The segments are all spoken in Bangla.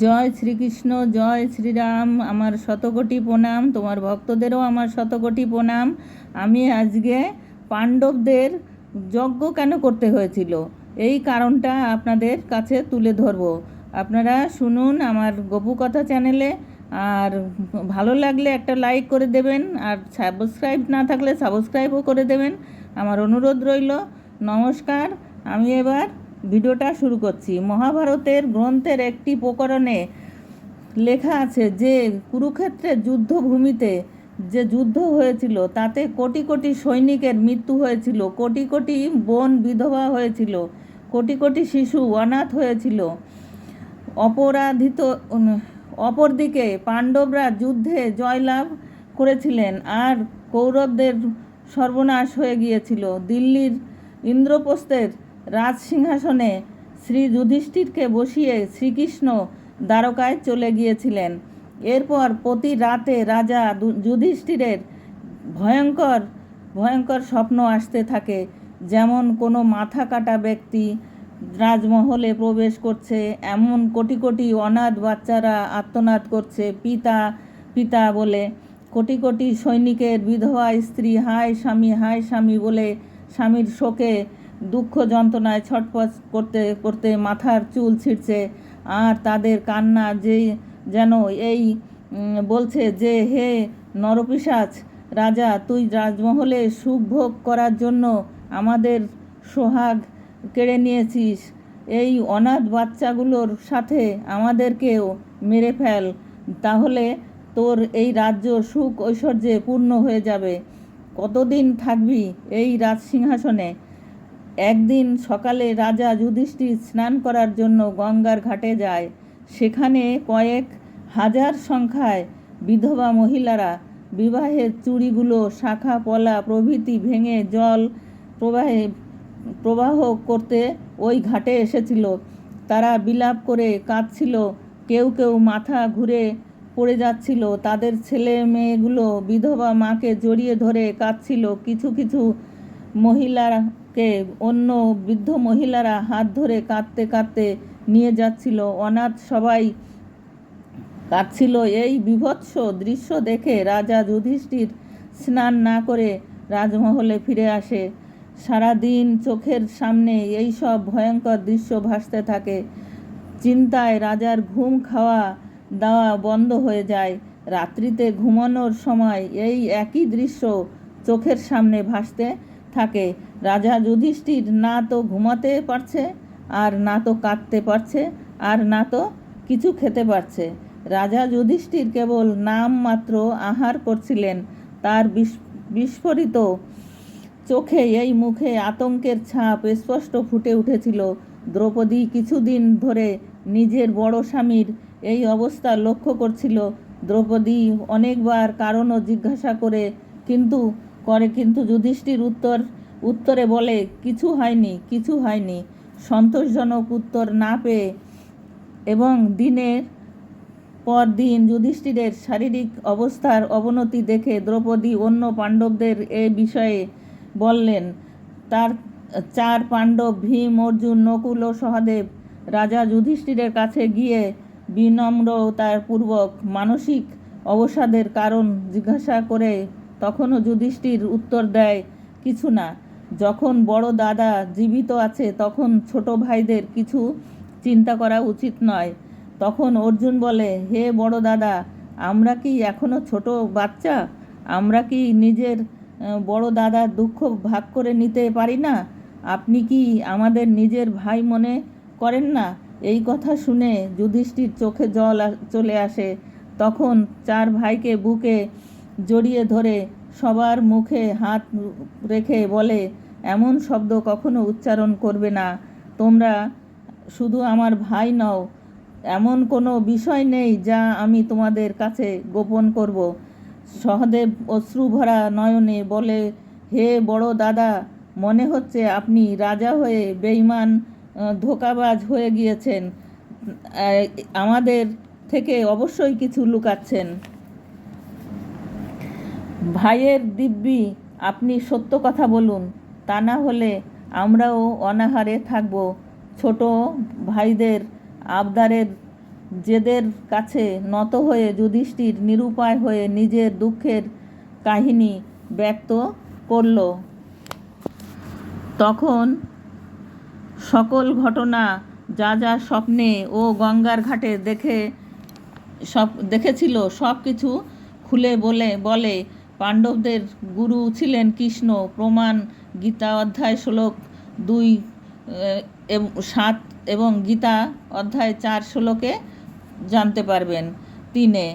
জয় শ্রীকৃষ্ণ, জয় শ্রীরাম, আমার শতকোটি প্রণাম, তোমার ভক্তদেরও আমার শতকোটি প্রণাম। আমি আজকে পাণ্ডবদের যজ্ঞ কেন করতে হয়েছিল? এই কারণটা আপনাদের কাছে তুলে ধরবো। আপনারা শুনুন আমার গপু কথা চ্যানেলে, আর ভালো লাগলে একটা লাইক করে দেবেন, আর সাবস্ক্রাইব না থাকলে সাবস্ক্রাইবও করে দেবেন। আমার অনুরোধ রইল, নমস্কার, আমি এবার ভিডিওটা শুরু করছি। মহাভারতের গ্রন্থের একটি প্রকরণে লেখা আছে যে কুরুক্ষেত্রের যুদ্ধভূমিতে যে যুদ্ধ হয়েছিল, তাতে কোটি কোটি সৈনিকের মৃত্যু হয়েছিল, কোটি কোটি বোন বিধবা হয়েছিল, কোটি কোটি শিশু অনাথ হয়েছিল। অপরাধিত অপরদিকে পাণ্ডবরা যুদ্ধে জয়লাভ করেছিলেন আর কৌরবদের সর্বনাশ হয়ে গিয়েছিল। দিল্লির ইন্দ্রপ্রস্থের রাজসিংহাসনে শ্রী যুধিষ্ঠিরকে বসিয়ে শ্রীকৃষ্ণ দ্বারকায় চলে গিয়েছিলেন। এরপর প্রতি রাতে রাজা যুধিষ্ঠিরের ভয়ঙ্কর ভয়ঙ্কর স্বপ্ন আসতে থাকে। যেমন কোনো মাথা কাটা ব্যক্তি রাজমহলে প্রবেশ করছে, এমন কোটি কোটি অনাথ বাচ্চারা আত্মনাদ করছে, পিতা পিতা বলে। কোটি কোটি সৈনিকের বিধবা স্ত্রী, হায় স্বামী হায় স্বামী বলে স্বামীর শোকে দুঃখ যন্ত্রণায় ছটপট করতে করতে মাথার চুল ছিঁড়ছে আর তাদের কান্না যে যেন এই বলছে যে, হে নরপিশাচ, রাজা, তুই রাজমহলে সুখ ভোগ করার জন্য আমাদের সোহাগ কেড়ে নিয়েছিস। এই অনাথ বাচ্চাগুলোর সাথে আমাদেরকেও মেরে ফেল। তাহলে তোর এই রাজ্য সুখ ঐশ্বর্যে পূর্ণ হয়ে যাবে। কতদিন থাকবি এই রাজসিংহাসনে? একদিন সকালে রাজা যুধিষ্ঠির স্নান করার জন্য গঙ্গার ঘাটে যায়। সেখানে কয়েক হাজার সংখ্যায় বিধবা মহিলারা বিবাহের চুড়িগুলো, শাখা, পলা, প্রভৃতি ভেঙে জল প্রবাহে প্রবাহ করতে ওই ঘাটে এসেছিল। তারা বিলাপ করে কাঁদছিল, কেউ কেউ মাথা ঘুরে পড়ে যাচ্ছিল। তাদের ছেলে মেয়েগুলো বিধবা মাকে জড়িয়ে ধরে কাঁদছিল। কিছু কিছু মহিলাকে অন্য বৃদ্ধ মহিলারা হাত ধরে কাঁদতে কাঁদতে নিয়ে যাচ্ছিল। অনাথ সবাই কাঁদছিল। এই বিভৎস দৃশ্য দেখে রাজা যুধিষ্ঠির স্নান না করে রাজমহলে ফিরে আসে। সারাদিন চোখের সামনে এই সব ভয়ঙ্কর দৃশ্য ভাসতে থাকে। চিন্তায় রাজার ঘুম খাওয়া দাওয়া বন্ধ হয়ে যায়। রাত্রিতে ঘুমানোর সময় এই একই দৃশ্য চোখের সামনে ভাসতে থাকে। রাজা যুধিষ্ঠির না তো ঘুমাতে পারছে, আর না তো কাঁদতে পারছে, আর না তো কিছু খেতে পারছে। রাজা যুধিষ্ঠির কেবল নাম মাত্র আহার করছিলেন। তার বিস- বিস্ফোরিত চোখে এই মুখে আতঙ্কের ছাপ স্পষ্ট ফুটে উঠেছিল। দ্রৌপদী কিছুদিন ধরে নিজের বড় স্বামীর এই অবস্থা লক্ষ্য করছিল। দ্রৌপদী অনেকবার কারণও জিজ্ঞাসা করে, কিন্তু করে, কিন্তু যুধিষ্ঠির উত্তর, উত্তরে বলে, কিছু হয়নি কিছু হয়নি। সন্তোষজনক উত্তর না পেয়ে এবং দিনের পর দিন যুধিষ্ঠিরের শারীরিক অবস্থার অবনতি দেখে দ্রৌপদী অন্য পাণ্ডবদের এ বিষয়ে বললেন, তার চার পাণ্ডব ভীম, অর্জুন, নকুল ও সহদেব, রাজা যুধিষ্ঠিরের কাছে গিয়ে বিনম্রতার পূর্বক মানসিক অবসাদের কারণ জিজ্ঞাসা করে তখনও যুধিষ্ঠির উত্তর দেয়, কিছু না। যখন বড় দাদা জীবিত আছে, তখন ছোট ভাইদের কিছু চিন্তা করা উচিত নয়। তখন অর্জুন বলে, হে বড় দাদা, আমরা কি এখনও ছোট বাচ্চা? আমরা কি নিজের বড় দাদার দুঃখ ভাগ করে নিতে পারি না? আপনি কি আমাদের নিজের ভাই মনে করেন না? এই কথা শুনে যুধিষ্ঠির চোখে জল চলে আসে। তখন চার ভাইকে বুকে জড়িয়ে ধরে সবার মুখে হাত রেখে বলে এমন শব্দ কখনো উচ্চারণ করবে না। তোমরা শুধু আমার ভাই নও। এমন কোনো বিষয় নেই যা আমি তোমাদের কাছে গোপন করব সহদেব অশ্রুভরা নয়নে বলে হে বড় দাদা মনে হচ্ছে আপনি রাজা হয়ে বেঈমান আহ, ধোঁকাবাজ হয়ে গিয়েছেন। আমাদের থেকে অবশ্যই কিছু লুকাচ্ছেন। ভাইয়ের দিব্যি, আপনি সত্য কথা বলুন। তা না হলে আমরাও অনাহারে থাকব। ছোট ভাইদের আবদারের যেদের কাছে নত হয়ে যুধিষ্ঠির নিরুপায় হয়ে নিজের দুঃখের কাহিনী ব্যক্ত করল। তখন সকল ঘটনা, যা যা স্বপ্নে ও গঙ্গার ঘাটে দেখে সব, দেখেছিল সব কিছু খুলে বলে বলে পাণ্ডবদের গুরু ছিলেন কৃষ্ণ, প্রমাণ, গীতা অধ্যায় শ্লোক দুই সাত এবং গীতা অধ্যায় চার শ্লোকে জানতে পারবেন। তিনে,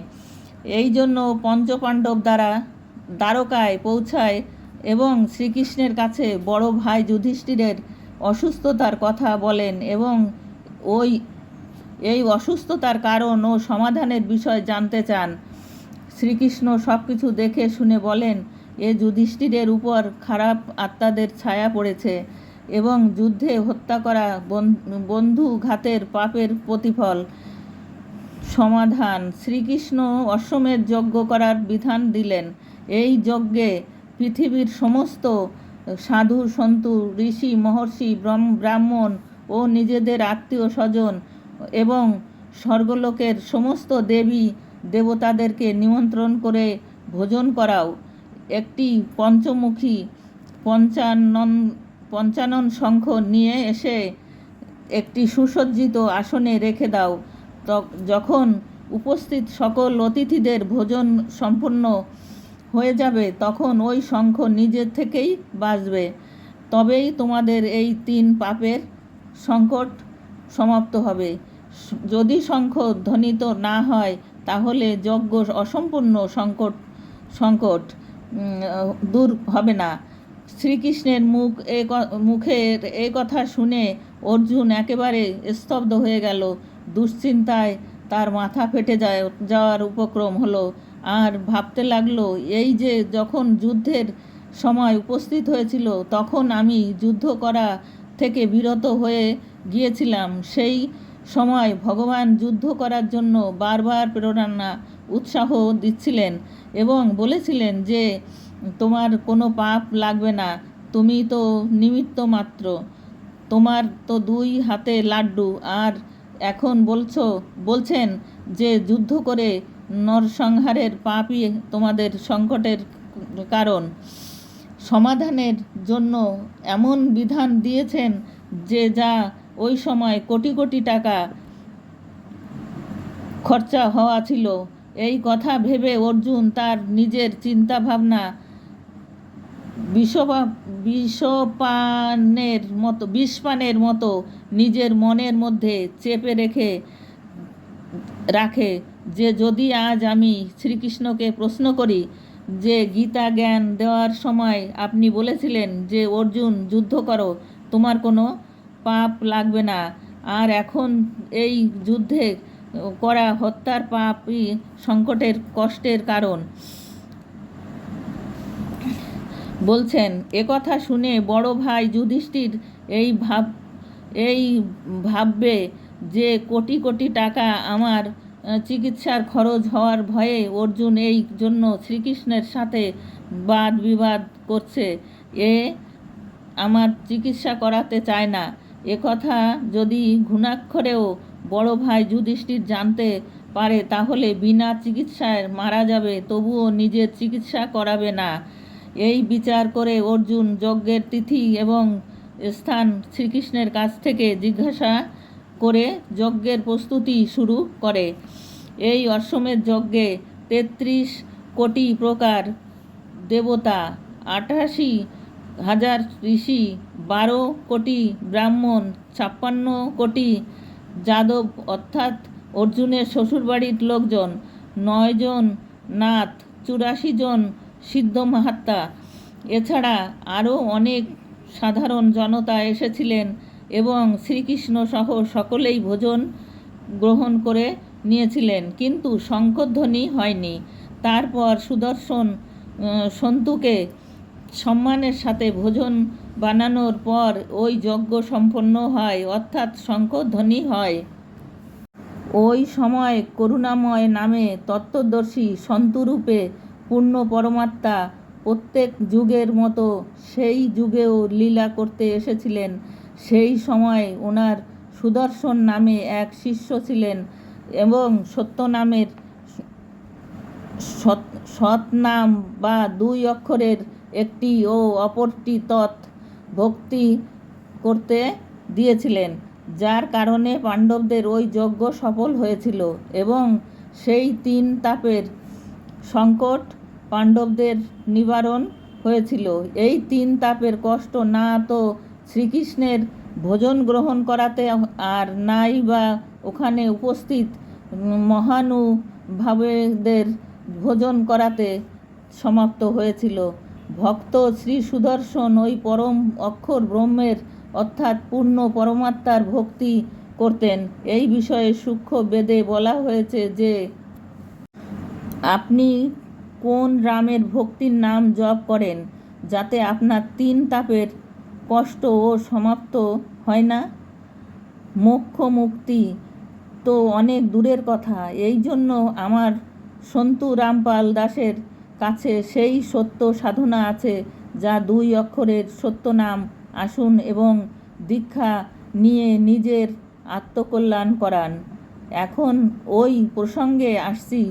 এই জন্য পঞ্চপাণ্ডব দ্বারা দ্বারকায় পৌঁছায় এবং শ্রীকৃষ্ণের কাছে বড় ভাই যুধিষ্ঠিরের অসুস্থতার কথা বলেন এবং ওই, এই অসুস্থতার কারণ ও সমাধানের বিষয় জানতে চান। শ্রীকৃষ্ণ সব কিছু দেখে শুনে বলেন, এ যুধিষ্ঠিরের উপর খারাপ আত্মাদের ছায়া পড়েছে এবং যুদ্ধে হত্যা করা বন- বন্ধু ঘাতের পাপের প্রতিফল সমাধান। শ্রীকৃষ্ণ অশ্বমেধ যজ্ঞ করার বিধান দিলেন। এই যজ্ঞে পৃথিবীর সমস্ত সাধু সন্তু, ঋষি, মহর্ষি ব্রাহ্মণ ও নিজেদের আত্মীয় স্বজন এবং স্বর্গলোকের সমস্ত দেবী দেবতাদেরকে নিমন্ত্রণ করে ভোজন করাও। একটি পঞ্চমুখী পঞ্চানন পঞ্চানন শঙ্খ নিয়ে এসে একটি সুসজ্জিত আসনে রেখে দাও। যখন উপস্থিত সকল অতিথিদের ভোজন সম্পূর্ণ হয়ে যাবে, তখন ওই শঙ্খ নিজের থেকেই বাজবে। তবেই তোমাদের এই তিন পাপের সংকট সমাপ্ত হবে। যদি শঙ্খ ধ্বনিত না হয় তাহলে যজ্ঞ অসম্পূর্ণ সংকট সংকট দূর হবে না। শ্রীকৃষ্ণের মুখ এ মুখের এ কথা শুনে অর্জুন একেবারে স্তব্ধ হয়ে গেল। দুশ্চিন্তায় তার মাথা ফেটে যায়, যাওয়ার উপক্রম হলো। আর ভাবতে লাগল, এই যে যখন যুদ্ধের সময় উপস্থিত হয়েছিল, তখন আমি যুদ্ধ করা থেকে বিরত হয়ে গিয়েছিলাম। সেই সময় ভগবান যুদ্ধ করার জন্য বারবার প্রেরণা, উৎসাহ দিচ্ছিলেন এবং বলেছিলেন যে, তোমার কোনো পাপ লাগবে না, তুমি তো নিমিত্ত মাত্র। তোমার তো দুই হাতে লাড্ডু। আর এখন বলছো, বলছেন যে, যুদ্ধ করে নরসংহারের পাপই তোমাদের সংকটের কারণ। সমাধানের জন্য এমন বিধান দিয়েছেন যে, যা ওই সময় কোটি কোটি টাকা খরচা হওয়া ছিল। এই কথা ভেবে অর্জুন তার নিজের চিন্তা ভাবনা বিষপা বিষপানের মতো বিষপানের মতো নিজের মনের মধ্যে চেপে রেখে রাখে যে যদি আজ আমি শ্রীকৃষ্ণকে প্রশ্ন করি যে গীতা জ্ঞান দেওয়ার সময় আপনি বলেছিলেন যে, অর্জুন, যুদ্ধ করো, তোমার কোনো পাপ লাগবে না। আর এখন এই যুদ্ধে করা হত্যার পাপই সংকটের, কষ্টের কারণ। বলছেন একথা শুনে বড় ভাই যুধিষ্ঠির এই ভাব, এই ভাববে যে কোটি কোটি টাকা আমার চিকিৎসার খরচ হওয়ার ভয়ে অর্জুন এই জন্য শ্রীকৃষ্ণের সাথে বাদ বিবাদ করছে। এ আমার চিকিৎসা করাতে চায় না। একথা যদি ঘুণাক্ষরেও বড় ভাই যুধিষ্ঠির জানতে পারে, তাহলে বিনা চিকিৎসায় মারা যাবে, তবুও নিজের চিকিৎসা করাবে না। এই বিচার করে অর্জুন যজ্ঞের তিথি এবং স্থান শ্রীকৃষ্ণের কাছ থেকে জিজ্ঞাসা করে যজ্ঞের প্রস্তুতি শুরু করে। এই অশ্বমেধ যজ্ঞে তেত্রিশ কোটি প্রকার দেবতা, আটাশি হাজার ঋষি, বারো কোটি ব্রাহ্মণ, ছাপ্পান্ন কোটি যাদব অর্থাৎ অর্জুনের শ্বশুরবাড়ির লোকজন নয়জন নাথ, চুরাশি জন সিদ্ধ মাহাত্মা। এছাড়া আরও অনেক সাধারণ জনতা এসেছিলেন এবং শ্রীকৃষ্ণ সহ সকলেই ভোজন গ্রহণ করে নিয়েছিলেন, কিন্তু শঙ্করধ্বনি হয়নি। তারপর সুদর্শন সন্তুকে সম্মানের সাথে ভোজন বানানোর পর ওই যজ্ঞ সম্পন্ন হয়, অর্থাৎ শঙ্করধ্বনি হয়। ওই সময় করুণাময় নামে তত্ত্বদর্শী সন্তুরূপে পূর্ণ পরমাত্মা প্রত্যেক যুগের মতো সেই যুগেও লীলা করতে এসেছিলেন। সেই সময় ওনার সুদর্শন নামে এক শিষ্য ছিলেন এবং সত্য নামের সৎ সৎ নাম বা দুই অক্ষরের একটি ও অপরটি তৎ ভক্তি করতে দিয়েছিলেন, যার কারণে পাণ্ডবদের ওই যজ্ঞ সফল হয়েছিল এবং সেই তিন তাপের সংকট পাণ্ডবদের নিবারণ হয়েছিল। এই তিন তাপের কষ্ট না তো শ্রীকৃষ্ণের ভোজন গ্রহণ করাতে আর নাই বা ওখানে উপস্থিত মহানুভাবেদের ভোজন করাতে সমাপ্ত হয়েছিল। ভক্ত শ্রী সুদর্শন ওই পরম অক্ষর ব্রহ্মের অর্থাৎ পূর্ণ পরমাত্মার ভক্তি করতেন। এই বিষয়ে সূক্ষ্ম বেদে বলা হয়েছে যে, আপনি কোন রামের ভক্তির নাম জপ করেন যাতে আপনার তিন তাপের কষ্ট ও সমাপ্ত হয় না? মোক্ষ মুক্তি তো অনেক দূরের কথা। এই জন্য আমার সন্তু রামপাল দাসের কাছে সেই সত্য সাধনা আছে যা দুই অক্ষরের সত্য নাম, আসুন এবং দীক্ষা নিয়ে নিজের আত্মকল্যাণ করান। এখন ওই প্রসঙ্গে আসছি,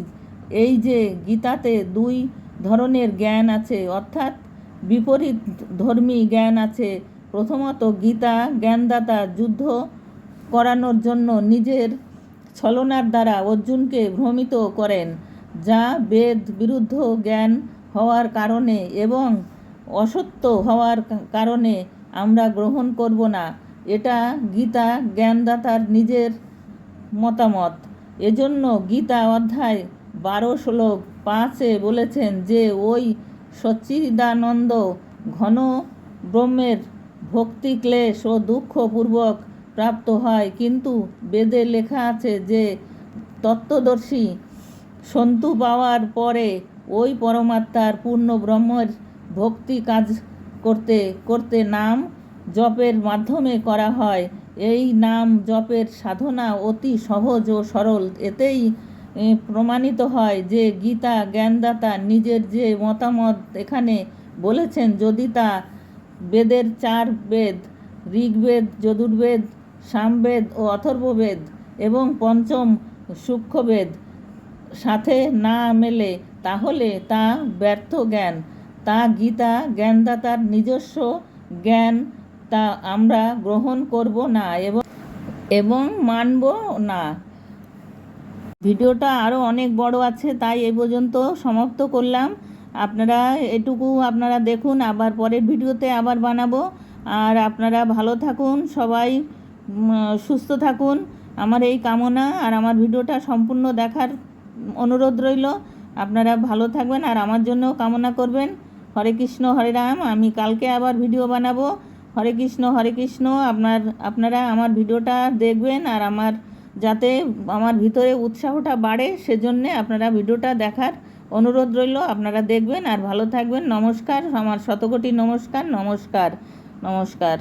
এই যে গীতাতে দুই ধরনের জ্ঞান আছে, অর্থাৎ বিপরীত ধর্মী জ্ঞান আছে। প্রথমত গীতা, জ্ঞানদাতা যুদ্ধ করানোর জন্য নিজের ছলনার দ্বারা অর্জুনকে ভ্রমিত করেন। যা বেদ বিরুদ্ধ জ্ঞান হওয়ার কারণে এবং অসত্য হওয়ার কারণে আমরা গ্রহণ করব না। এটা গীতা জ্ঞানদাতার নিজের মতামত। এজন্য গীতা অধ্যায় বারো শ্লোক পাঁচে বলেছেন যে, ওই সচ্চিদানন্দ ঘন ব্রহ্মের ভক্তি, ক্লেশ ও দুঃখপূর্বক প্রাপ্ত হয়। কিন্তু বেদে লেখা আছে যে, তত্ত্বদর্শী সন্তু পাওয়ার পরে ওই পরমাত্মার পূর্ণ ব্রহ্মের ভক্তি কাজ করতে করতে নাম জপের মাধ্যমে করা হয়। এই নাম জপের সাধনা অতি সহজ ও সরল। এতেই প্রমাণিত হয় যে গীতা জ্ঞানদাতা নিজের যে মতামত এখানে বলেছেন, যদি তা বেদের চার বেদ, ঋগ্বেদ, যদুর্বেদ, সামবেদ ও অথর্ববেদ এবং পঞ্চম সূক্ষ্মবেদ সাথে না মেলে, তাহলে তা ব্যর্থ জ্ঞান। তা গীতা জ্ঞানদাতার নিজস্ব জ্ঞান, তা আমরা গ্রহণ করব না এবং এবং মানব না। ভিডিওটা আরও অনেক বড় আছে, তাই এই পর্যন্ত সমাপ্ত করলাম। আপনারা এটুকু আপনারা দেখুন, আবার পরের ভিডিওতে আবার বানাবো। আর আপনারা ভালো থাকুন, সবাই সুস্থ থাকুন। আমার এই কামনা, আর আমার ভিডিওটা সম্পূর্ণ দেখার অনুরোধ রইল, আপনারা ভালো থাকবেন আর আমার জন্যও কামনা করবেন। হরে কৃষ্ণ, হরে রাম, আমি কালকে আবার ভিডিও বানাবো। হরে কৃষ্ণ হরে কৃষ্ণ, আপনার, আপনারা আমার ভিডিওটা দেখবেন আর আমার যাতে আমার ভিতরে উৎসাহটা বাড়ে, সেজন্যে আপনারা ভিডিওটা দেখার অনুরোধ রইল, আপনারা দেখবেন আর ভালো থাকবেন। নমস্কার, আমার শতকোটি নমস্কার নমস্কার নমস্কার।